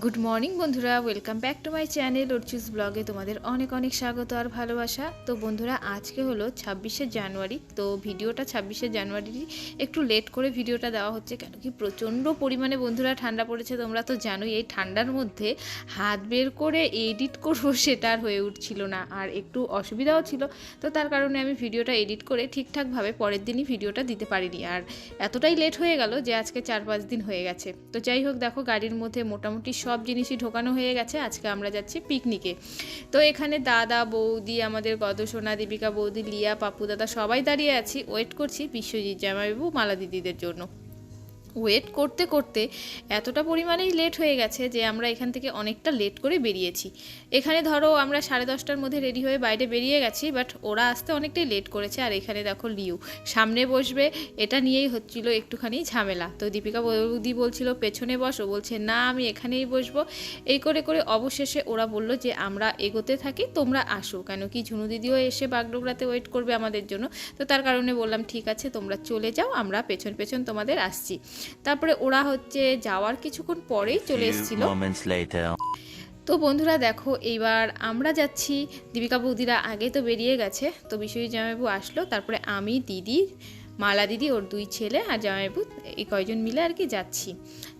Good morning বন্ধুরা। Welcome back to my channel ওরচুস ব্লগে তোমাদের অনেক অনেক স্বাগত আর ভালোবাসা। তো বন্ধুরা, আজকে হলো ছাব্বিশে জানুয়ারি। তো ভিডিওটা ছাব্বিশে জানুয়ারি একটু লেট করে ভিডিওটা দেওয়া হচ্ছে, কেন কি প্রচণ্ড পরিমাণে বন্ধুরা ঠান্ডা পড়েছে। তোমরা তো জানোই, এই ঠান্ডার মধ্যে হাত বের করে এডিট করব সেটা আর হয়ে উঠছিল না। আর একটু অসুবিধাও ছিল, তো তার কারণে আমি ভিডিওটা এডিট করে ঠিকঠাকভাবে পরের দিনই ভিডিওটা দিতে পারিনি। আর এতটাই লেট হয়ে গেল যে আজকে চার পাঁচ দিন হয়ে গেছে। তো যাই হোক, দেখো, গাড়ির মধ্যে মোটামুটি সব জিনিসই ঢোকানো হয়ে গেছে, আজকে আমরা যাচ্ছি পিকনিকে তো এখানে দাদা, বৌদি, আমাদের গত সোনা, দীপিকা, বৌদি, লিয়া, পাপু দাদা সবাই দাঁড়িয়ে আছি। ওয়েট করছি বিশ্বজিৎ জামাইবাবু, মালা দিদিদের জন্য। ওয়েট করতে করতে এতটা পরিমাণেই লেট হয়ে গেছে যে আমরা এখান থেকে অনেকটা লেট করে বেরিয়েছি। এখানে ধরো আমরা সাড়ে দশটার মধ্যে রেডি হয়ে বাইরে বেরিয়ে গেছি বাট ওরা আসতে অনেকটাই লেট করেছে। আর এখানে দেখো লিউ সামনে বসবে। এটা নিয়েই হচ্ছিল একটুখানি ঝামেলা। তো দীপিকা বৌদি বলছিল, পেছনে বসো। বলছে, না, আমি এখানেই বসবো। এই করে করে অবশেষে ওরা বলল যে, আমরা এগোতে থাকি, তোমরা আসো। কেন কি ঝুনু দিদিও এসে বাগডোগরাতে ওয়েট করবে আমাদের জন্য। তো তার কারণে বললাম, ঠিক আছে, তোমরা চলে যাও, আমরা পেছন পেছন তোমাদের আসছি। তারপরে ওরা হচ্ছে যাওয়ার কিছুক্ষণ পরেই চলে এসেছিল। তো বন্ধুরা দেখো এইবার আমরা যাচ্ছি। দীপিকা বৌদিরা আগে তো বেরিয়ে গেছে তো বিশ্বজিৎ জামাইবাবু আসলো তারপরে আমি দিদি মালা দিদি, ওর দুই ছেলে আর জামাইবাবু এই কয়জন মিলে আর কি যাচ্ছি।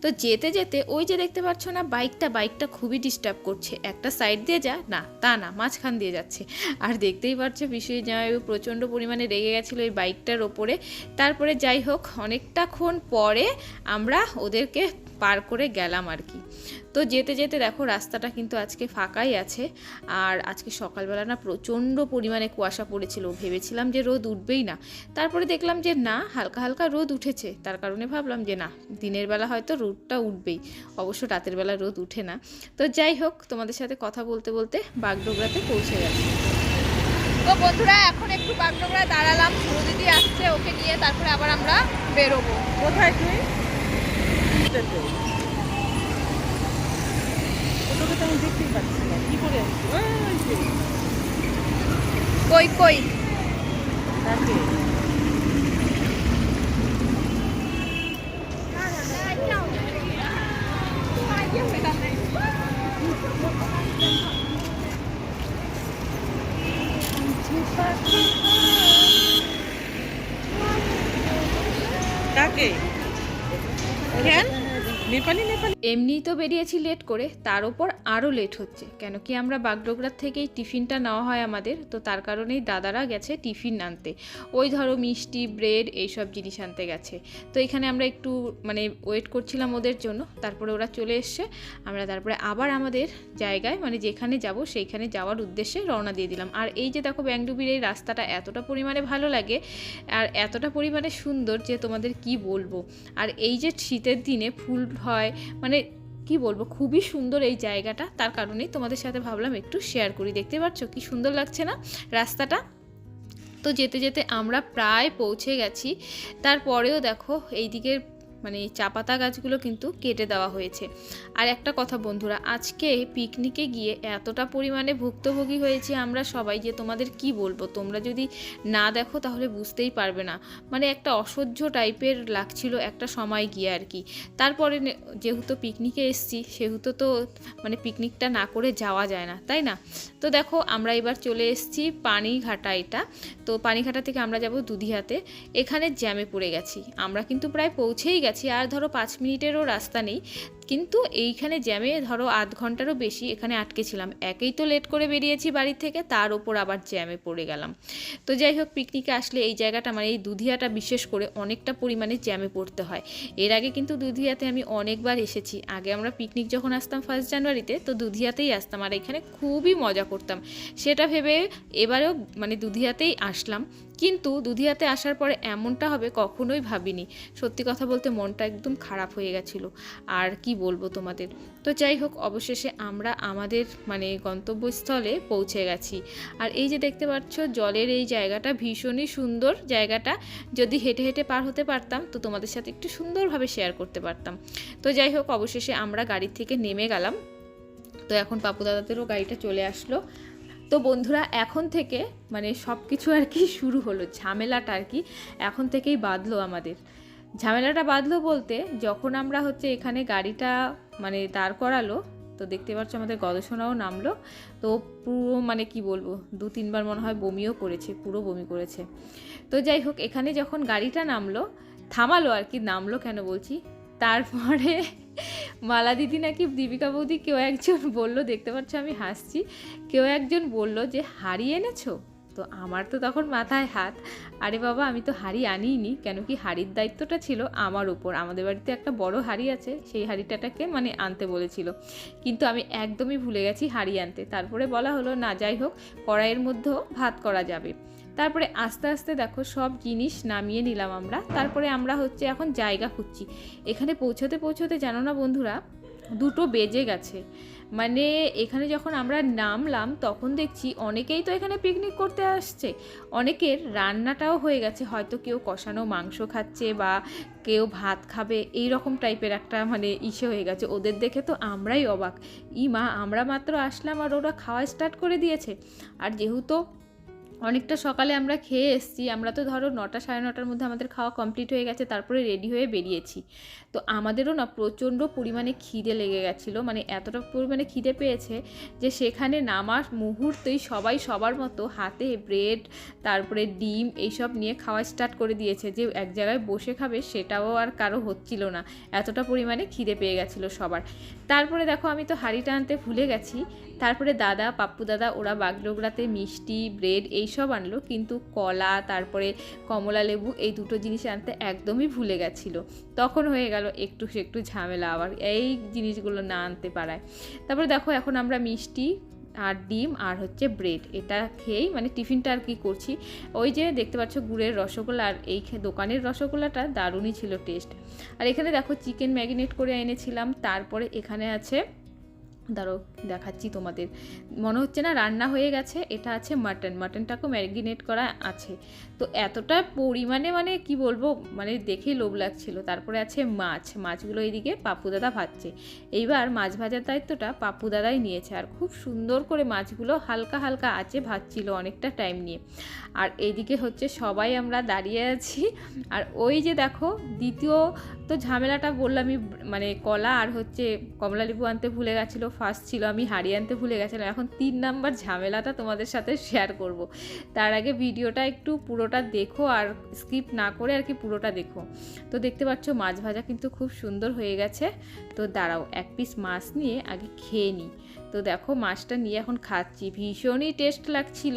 তো যেতে যেতে ওই যে দেখতে পাচ্ছ না, বাইকটা বাইকটা খুবই ডিস্টার্ব করছে। একটা সাইড দিয়ে যা, না, তা না, মাঝখান দিয়ে যাচ্ছে। আর দেখতেই পাচ্ছ বিশ্বজিৎ জামাইবাবু প্রচণ্ড পরিমাণে রেগে গেছিল ওই বাইকটার ওপরে। তারপরে যাই হোক, অনেকটাক্ষণ পরে আমরা ওদেরকে পার করে গেলাম আর কি। তো যেতে যেতে দেখো রাস্তাটা কিন্তু আজকে ফাঁকাই আছে। আর আজকে সকালবেলা না প্রচণ্ড পরিমাণে কুয়াশা পড়েছিল। ভেবেছিলাম যে রোদ উঠবেই না। তারপরে দেখলাম যে না হালকা হালকা রোদ উঠেছে। তার কারণে ভাবলাম যে না দিনের বেলা হয়তো রোদটা উঠবেই। অবশ্য রাতের বেলা রোদ উঠে না। তো যাই হোক তোমাদের সাথে কথা বলতে বলতে বাগডোগরাতে পৌঁছে গেছে। তো বন্ধুরা এখন একটু বাগডোগরা দাঁড়ালাম। দিদি আসছে ওকে নিয়ে তারপরে আবার আমরা বেরোবো। কোথায় তুই এটাতে। ওটাকে তো আমি দেখতেই পাচ্ছি না কি করে কই কই? তাকে। কাকে নেপালি নেপালি। এমনিই তো বেরিয়েছি লেট করে, তার ওপর আরও লেট হচ্ছে। কেন কি আমরা বাগডোগরার থেকেই টিফিনটা নেওয়া হয় আমাদের, তো তার কারণেই দাদারা গেছে টিফিন আনতে। ওই ধরো মিষ্টি ব্রেড এইসব জিনিস আনতে গেছে। তো এখানে আমরা একটু মানে ওয়েট করছিলাম ওদের জন্য, তারপরে ওরা চলে এসছে। আমরা তারপরে আবার আমাদের জায়গায় মানে যেখানে যাব সেইখানে যাওয়ার উদ্দেশ্যে রওনা দিয়ে দিলাম। আর এই যে দেখো ব্যাংডুবির এই রাস্তাটা এতটা পরিমাণে ভালো লাগে, আর এতটা পরিমাণে সুন্দর যে তোমাদের কি বলব। আর এই যে শীতের দিনে ফুল হয়। মানে কি বলব, খুবই সুন্দর এই জায়গাটা। তার কারণেই তোমাদের সাথে ভাবলাম একটু শেয়ার করি। দেখতে পাচ্ছ কি সুন্দর লাগছে না রাস্তাটা? তো যেতে যেতে আমরা প্রায় পৌঁছে গেছি। তারপরেও দেখো এই দিকের মানে চা পাতা গাছগুলো কিন্তু কেটে দেওয়া হয়েছে। আর একটা কথা বন্ধুরা, আজকে পিকনিকে গিয়ে এতটা পরিমাণে ভুক্তভোগী হয়েছি আমরা সবাই যে তোমাদের কি বলব? তোমরা যদি না দেখো তাহলে বুঝতেই পারবে না। মানে একটা অসহ্য টাইপের লাগছিল একটা সময় গিয়ে আর কি। তারপরে যেহেতু পিকনিকে এসছি, সেহেতু তো মানে পিকনিকটা না করে যাওয়া যায় না, তাই না? তো দেখো, আমরা এবার চলে এসেছি পানিঘাটা এটা। তো পানিঘাটা থেকে আমরা যাব দুধিয়াতে এখানে জ্যামে পড়ে গেছি। আমরা কিন্তু প্রায় পৌঁছেই গেছি। আর ধরো পাঁচ মিনিটেরও রাস্তা নেই। কিন্তু এইখানে জ্যামে ধরো আধ ঘন্টারও বেশি এখানে আটকে ছিলাম। একেই তো লেট করে বেরিয়েছি বাড়ি থেকে, তার ওপর আবার জ্যামে পড়ে গেলাম। তো যাই হোক পিকনিকে আসলে এই জায়গাটা মানে এই দুধিয়াটা বিশেষ করে অনেকটা পরিমাণে জ্যামে পড়তে হয়। এর আগে কিন্তু দুধিয়াতে আমি অনেকবার এসেছি। আগে আমরা পিকনিক যখন আসতাম ফার্স্ট জানুয়ারিতে তো দুধিয়াতেই আসতাম আর এখানে খুবই মজা করতাম। সেটা ভেবে এবারেও মানে দুধিয়াতেই আসলাম। কিন্তু দুধিয়াতে আসার পরে এমনটা হবে কখনোই ভাবিনি। সত্যি কথা বলতে মনটা একদম খারাপ হয়ে গেছিল। আর কি বলব তোমাদের? তো যাই হোক, অবশেষে আমরা আমাদের মানে গন্তব্যস্থলে পৌঁছে গেছি। আর এই যে দেখতে পাচ্ছ, জলের এই জায়গাটা ভীষণই সুন্দর জায়গাটা। যদি হেঁটে হেঁটে পার হতে পারতাম, তো তোমাদের সাথে একটু সুন্দরভাবে শেয়ার করতে পারতাম। তো যাই হোক, অবশেষে আমরা গাড়ির থেকে নেমে গেলাম। তো এখন পাপু দাদাদেরও গাড়িটা চলে আসলো। তো বন্ধুরা, এখন থেকে মানে সব কিছু আর কি শুরু হলো, ঝামেলাটা আর কি, এখন থেকেই বাঁধলো আমাদের। ঝামেলাটা বাঁধলো বলতে যখন আমরা হচ্ছে এখানে গাড়িটা মানে দাঁড় করালো, তো দেখতে পাচ্ছ আমাদের গবেষণাও নামলো। তো পুরো মানে কি বলব, দু তিনবার মনে হয় বমিও করেছে, পুরো বমি করেছে। তো যাই হোক, এখানে যখন গাড়িটা নামলো, থামালো আর কি, নামলো কেন বলছি? তারপরে মালা দিদি নাকি দীপিকা বৌদি কেউ একজন বলল, দেখতে পাচ্ছ আমি হাসছি, কেউ একজন বলল যে, হারিয়ে এনেছো? তো আমার তো তখন মাথায় হাত। আরে বাবা, আমি তো হাড়ি আনিইনি, কেন কি হাড়ির দায়িত্বটা ছিল আমার উপর। আমাদের বাড়িতে একটা বড় হাড়ি আছে, সেই হাড়িটাটাকে মানে আনতে বলেছিল। কিন্তু আমি একদমই ভুলে গেছি হাড়ি আনতে। তারপরে বলা হলো, না, যাই হোক, কড়াইয়ের মধ্যেও ভাত করা যাবে। তারপরে আস্তে আস্তে দেখো, সব জিনিস নামিয়ে নিলাম আমরা। তারপরে আমরা হচ্ছে এখন জায়গা খুঁজছি। এখানে পৌঁছতে পৌঁছতে, জানো না বন্ধুরা, দুটো বেজে গেছে। মানে এখানে যখন আমরা নামলাম, তখন দেখছি অনেকেই তো এখানে পিকনিক করতে আসছে। অনেকের রান্নাটাও হয়ে গেছে। হয়তো কেউ কষানো মাংস খাচ্ছে বা কেউ ভাত খাবে এই রকম টাইপের একটা মানে ইসে হয়ে গেছে। ওদের দেখে তো আমরাই অবাক। ইমা, আমরা মাত্র আসলাম আর ওরা খাওয়া স্টার্ট করে দিয়েছে। আর যেহেতু অনেকটা সকালে আমরা খেয়ে এসেছি। আমরা তো ধরো নটা সাড়ে নটার মধ্যে আমাদের খাওয়া কমপ্লিট হয়ে গেছে, তারপরে রেডি হয়ে বেরিয়েছি। তো আমাদেরও না প্রচণ্ড পরিমাণে খিদে লেগে গেছিল মানে এতটা পরিমাণে খিদে পেয়েছে যে সেখানে নামার মুহূর্তেই সবাই সবার মতো হাতে ব্রেড তারপরে ডিম এইসব নিয়ে খাওয়া স্টার্ট করে দিয়েছে যে এক জায়গায় বসে খাবে সেটাও আর কারও হচ্ছিল না। এতটা পরিমাণে খিদে পেয়ে গেছিল সবার। তারপরে দেখো আমি তো হাঁড়িটা আনতে ভুলে গেছি। তারপরে দাদা, পাপ্পু দাদা ওরা বাগডোগরাতে মিষ্টি ব্রেড এইসব আনলো, কিন্তু কলা, তারপরে কমলা লেবু এই দুটো জিনিস আনতে একদমই ভুলে গেছিল। তখন হয়ে গেল একটু একটু ঝামেলা আবার এই জিনিসগুলো না আনতে পারায়। তারপরে দেখো এখন আমরা মিষ্টি আর ডিম আর হচ্ছে ব্রেড, এটা খেয়েই মানে টিফিনটা আর কি করছি। ওই যে দেখতে পাচ্ছ গুড়ের রসগোল্লা আর এই দোকানের রসগোল্লাটা দারুণই ছিল টেস্ট আর এখানে দেখো চিকেন ম্যাগিনেট করে এনেছিলাম, তারপরে এখানে আছে দাঁড়ো দেখাচ্ছি তোমাদের। মনে হচ্ছে না রান্না হয়ে গেছে, এটা আছে মাটন। মাটনটাকেও ম্যারিনেট করা আছে। তো এতটা পরিমাণে মানে কি বলব মানে দেখেই লোভ লাগছিল। তারপরে আছে মাছ। মাছগুলো এইদিকে পাপ্পু দাদা ভাজছে। এইবার মাছ ভাজার দায়িত্বটা পাপ্পু দাদাই নিয়েছে। আর খুব সুন্দর করে মাছগুলো হালকা হালকা আছে ভাজছিল অনেকটা টাইম নিয়ে। আর এইদিকে হচ্ছে সবাই আমরা দাঁড়িয়ে আছি। আর ওই যে দেখো, দ্বিতীয় তো ঝামেলাটা বললামই মানে কলা আর হচ্ছে কমলা লেবু আনতে ভুলে গেছিল। ফার্স্ট ছিল, আমি হাড়ি আনতে ভুলে গেছিলাম। এখন তিন নাম্বার ঝামেলাটা তোমাদের সাথে শেয়ার করব। তার আগে ভিডিওটা একটু পুরোটা দেখো আর স্কিপ না করে আর কি পুরোটা দেখো। তো দেখতে পাচ্ছ মাছ ভাজা কিন্তু খুব সুন্দর হয়ে গেছে। তো দাঁড়াও, এক পিস মাছ নিয়ে আগে খেয়ে নিই তো দেখো মাছটা নিয়ে এখন খাচ্ছি। ভীষণই টেস্ট লাগছিল।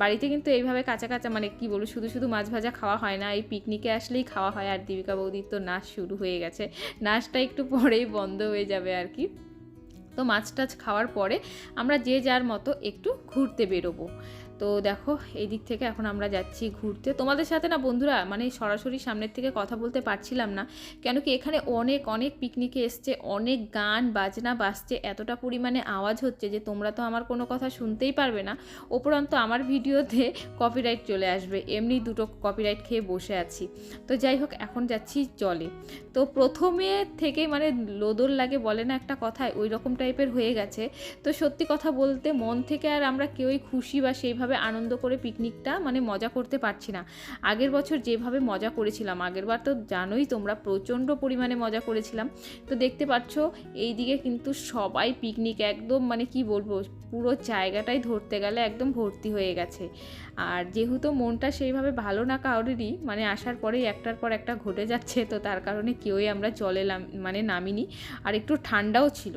বাড়িতে কিন্তু এইভাবে কাঁচা কাঁচা মানে কি বলব, শুধু শুধু মাছ ভাজা খাওয়া হয় না। এই পিকনিকে আসলেই খাওয়া হয়। আর দীপিকা বৌদির তো নাচ শুরু হয়ে গেছে। নাচটা একটু পরেই বন্ধ হয়ে যাবে আর কি। তো মাছ টাছ খাওয়ার পরে আমরা যে যার মতো একটু ঘুরতে বেরোবো। তো দেখো এই দিক থেকে এখন আমরা যাচ্ছি ঘুরতে। তোমাদের সাথে না বন্ধুরা মানে সরাসরি সামনের থেকে কথা বলতে পারছিলাম না, কেন কি এখানে অনেক অনেক পিকনিকে এসছে, অনেক গান, বাজনা বাজছে, এতটা পরিমাণে আওয়াজ হচ্ছে যে তোমরা তো আমার কোনো কথা শুনতেই পারবে না। উপরন্ত আমার ভিডিওতে কপিরাইট চলে আসবে, এমনি দুটো কপিরাইট খেয়ে বসে আছি। তো যাই হোক, এখন যাচ্ছি জলে। তো প্রথমে থেকেই মানে লোদর লাগে বলে না একটা কথায় ওই রকম টাইপের হয়ে গেছে। তো সত্যি কথা বলতে মন থেকে আর আমরা কেউই খুশি বা সেইভাবে আনন্দ করে পিকনিকটা মানে মজা করতে পারছি না। আগের বছর যেভাবে মজা করেছিলাম, আগের বার তো জানোই তোমরা প্রচণ্ড পরিমাণে মজা করেছিলাম। তো দেখতে পাচ্ছ এই দিকে কিন্তু সবাই পিকনিক একদম মানে কি বলব, পুরো জায়গাটাই ধরতে গেলে একদম ভর্তি হয়ে গেছে। আর যেহেতু মনটা সেইভাবে ভালো না কারোরই মানে আসার পরেই একটার পর একটা ঘটে যাচ্ছে, তো তার কারণে কেউই আমরা জলে মানে নামিনি। আর একটু ঠান্ডাও ছিল।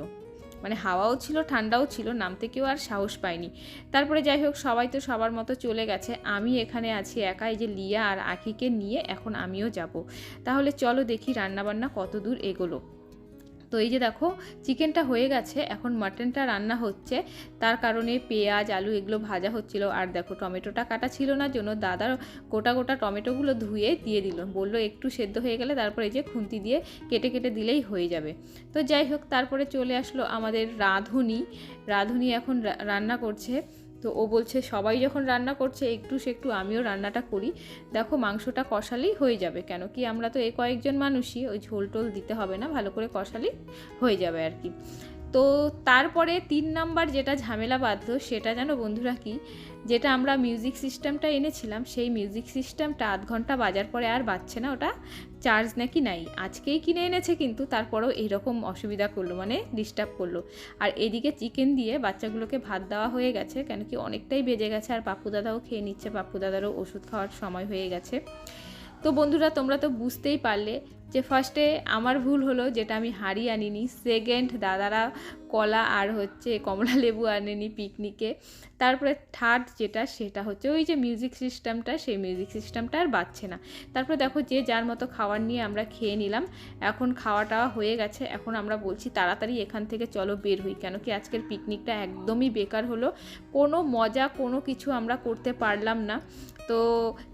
মানে হাওয়াও ছিল, ঠান্ডাও ছিল, নামতে কেউ আর সাহস পায়নি। তারপরে যাই হোক, সবাই তো সবার মতো চলে গেছে। আমি এখানে আছি একা, এই যে লিয়া আর আখিকে নিয়ে এখন আমিও যাব। তাহলে চলো দেখি রান্নাবান্না কত দূর এগোলো। তো এই যে দেখো, চিকেনটা হয়ে গেছে, এখন মাটনটা রান্না হচ্ছে। তার কারণে পেঁয়াজ, আলু এগুলো ভাজা হচ্ছিল। আর দেখো, টমেটোটা কাটা ছিল না, জন্য দাদার গোটা গোটা টমেটোগুলো ধুয়ে দিয়ে দিল। বলল একটু সেদ্ধ হয়ে গেলে তারপরে এই যে খুন্তি দিয়ে কেটে কেটে দিলেই হয়ে যাবে। তো যাই হোক, তারপরে চলে আসলো আমাদের রাঁধুনি। রাঁধুনি এখন রান্না করছে। তো ও বলছে, সবাই যখন রান্না করছে, একটু সে একটু আমিও রান্নাটা করি। দেখো, মাংসটা কষালেই হয়ে যাবে। কেন কি আমরা তো এ কয়েকজন মানুষই, ওই ঝোল টোল দিতে হবে না, ভালো করে কষালেই হয়ে যাবে আর কি। তো তারপরে তিন নাম্বার যেটা ঝামেলা বাঁধলো সেটা যেন বন্ধুরা কি? যেটা আমরা মিউজিক সিস্টেমটা এনেছিলাম, সেই মিউজিক সিস্টেমটা আধ ঘণ্টা বাজার পরে আর বাজছে না, ওটা চার্জ নাকি নাই। আজকেই কিনে এনেছে কিন্তু, তারপরেও এইরকম অসুবিধা করল মানে ডিস্টার্ব করল। আর এদিকে চিকেন দিয়ে বাচ্চাগুলোকে ভাত দেওয়া হয়ে গেছে, কেন কি অনেকটাই বেজে গেছে, আর পাপ্পু দাদাও খেয়ে নিচ্ছে পাপ্পু দাদারও ওষুধ খাওয়ার সময় হয়ে গেছে। তো বন্ধুরা, তোমরা তো বুঝতেই পারলে যে ফার্স্টে আমার ভুল হলো যেটা আমি হাড়ি আনিনি। সেকেন্ড দাদারা কলা আর হচ্ছে কমলা লেবু আনেনি পিকনিকে তারপরে থার্ড যেটা, সেটা হচ্ছে ওই যে মিউজিক সিস্টেমটা সেই মিউজিক সিস্টেমটা আর বাজছে না। তারপরে দেখো যে যার মতো খাবার নিয়ে আমরা খেয়ে নিলাম, এখন খাওয়া টাওয়া হয়ে গেছে। এখন আমরা বলছি তাড়াতাড়ি এখান থেকে চলো বের হই কেন কি আজকের পিকনিকটা একদমই বেকার হলো। কোনো মজা, কোনো কিছু আমরা করতে পারলাম না। তো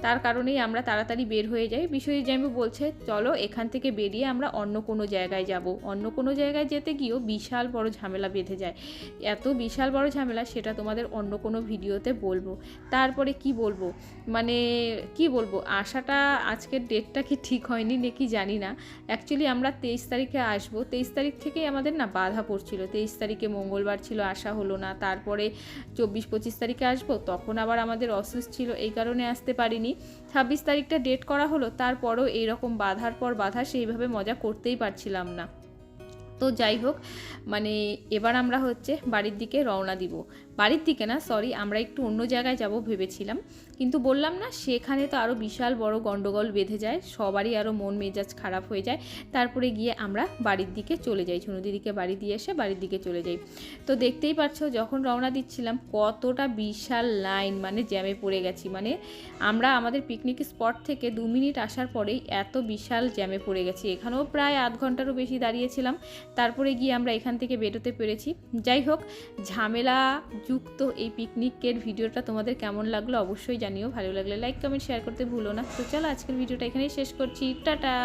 তার কারণেই আমরা তাড়াতাড়ি বের হয়ে যাই। বিশ্বজিৎ জামি বলছে, চলো এখান থেকে বেরিয়ে আমরা অন্য কোনো জায়গায় যাব। অন্য কোনো জায়গায় যেতে গিয়েও বিশাল বড় ঝামেলা বেঁধে যায়। এত বিশাল বড় ঝামেলা সেটা তোমাদের অন্য কোনো ভিডিওতে বলব। তারপরে কি বলব? মানে কি বলব? আসাটা আজকের ডেটটা কি ঠিক হয়নি নাকি জানি না। অ্যাকচুয়ালি আমরা তেইশ তারিখে আসব। তেইশ তারিখ থেকেই আমাদের না বাধা পড়ছিল। তেইশ তারিখে মঙ্গলবার ছিল, আসা হলো না। তারপরে চব্বিশ পঁচিশ তারিখে আসব। তখন আবার আমাদের অসুস্থ ছিল, এই কারণে আসতে পারিনি। ছাব্বিশ তারিখটা ডেট করা হলো। তারপরও এইরকম বাধার পর বাধা সেইভাবে মজা করতেই পারছিলাম না। তো যাই হোক মানে এবার আমরা হচ্ছে বাড়ির দিকে রওনা দিব। বাড়ির দিকে না সরি আমরা একটু অন্য জায়গায় যাব ভেবেছিলাম। কিন্তু বললাম না, সেখানে তো আরও বিশাল বড় গণ্ডগোল বেঁধে যায়, সবারই আরও মন মেজাজ খারাপ হয়ে যায়। তারপরে গিয়ে আমরা বাড়ির দিকে চলে যাই ঝুনু দিদিকে বাড়ি দিয়ে এসে বাড়ির দিকে চলে যাই। তো দেখতেই পাচ্ছ যখন রওনা দিচ্ছিলাম, কতটা বিশাল লাইন মানে জ্যামে পড়ে গেছি। মানে আমরা আমাদের পিকনিক স্পট থেকে দু মিনিট আসার পরেই এত বিশাল জ্যামে পড়ে গেছি। এখানেও প্রায় আধ ঘন্টারও বেশি দাঁড়িয়েছিলাম। তারপরে গিয়ে আমরা এখান থেকে বেরোতে পেরেছি। যাই হোক ঝামেলা যুক্ত এই পিকনিকের ভিডিওটা তোমাদের কেমন লাগল অবশ্যই জানিও। ভালো লাগলে লাইক কমেন্ট শেয়ার করতে ভুলো না। তো চলো আজকের ভিডিওটা এখানেই শেষ করছি। টাটা!